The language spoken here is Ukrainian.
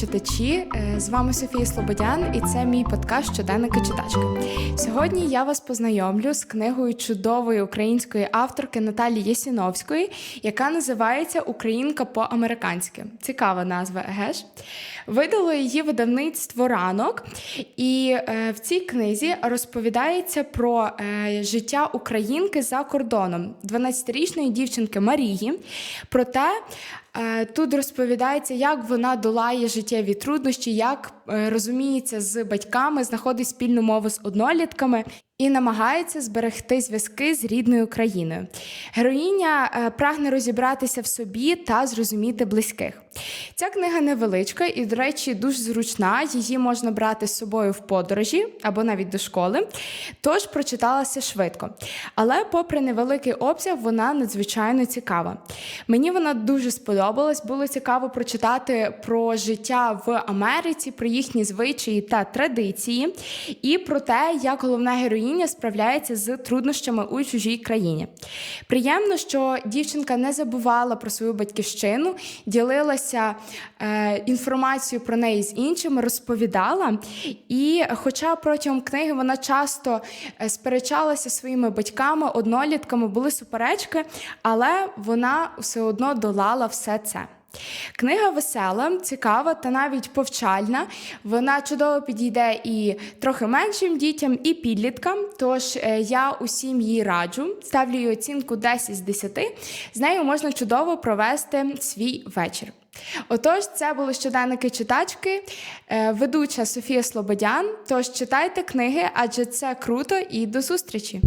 читачі! Е, З вами Софія Слободян, і це мій подкаст Щоденники читачки. Сьогодні я вас познайомлю з книгою чудової української авторки Наталі Єсіновської, яка називається Українка по-американськи. Цікава назва, еге ж. Видало її видавництво ранок, і е, в цій книзі розповідається про е, життя українки за кордоном, 12-річної дівчинки Марії. Про те, Тут розповідається, як вона долає життєві труднощі, як е, розуміється з батьками, знаходить спільну мову з однолітками і намагається зберегти зв'язки з рідною країною. Героїня е, прагне розібратися в собі та зрозуміти близьких. Ця книга невеличка і, до речі, дуже зручна. Її можна брати з собою в подорожі або навіть до школи. Тож прочиталася швидко. Але, попри невеликий обсяг, вона надзвичайно цікава. Мені вона дуже сподобалась. Було цікаво прочитати про життя в Америці, про їхні звичаї та традиції, і про те, як головна героїня справляється з труднощами у чужій країні. Приємно, що дівчинка не забувала про свою батьківщину, ділилася е, інформацією про неї з іншими, розповідала. І, хоча протягом книги вона часто е, сперечалася своїми батьками, однолітками, були суперечки, але вона все одно долала все це. Книга весела, цікава та навіть повчальна. Вона чудово підійде і трохи меншим дітям, і підліткам. Тож е, я усім її раджу. Ставлю їй оцінку 10 з 10. З нею можна чудово провести свій вечір. Отож, це були щоденники читачки, е, ведуча Софія Слободян. Тож читайте книги, адже це круто і до зустрічі!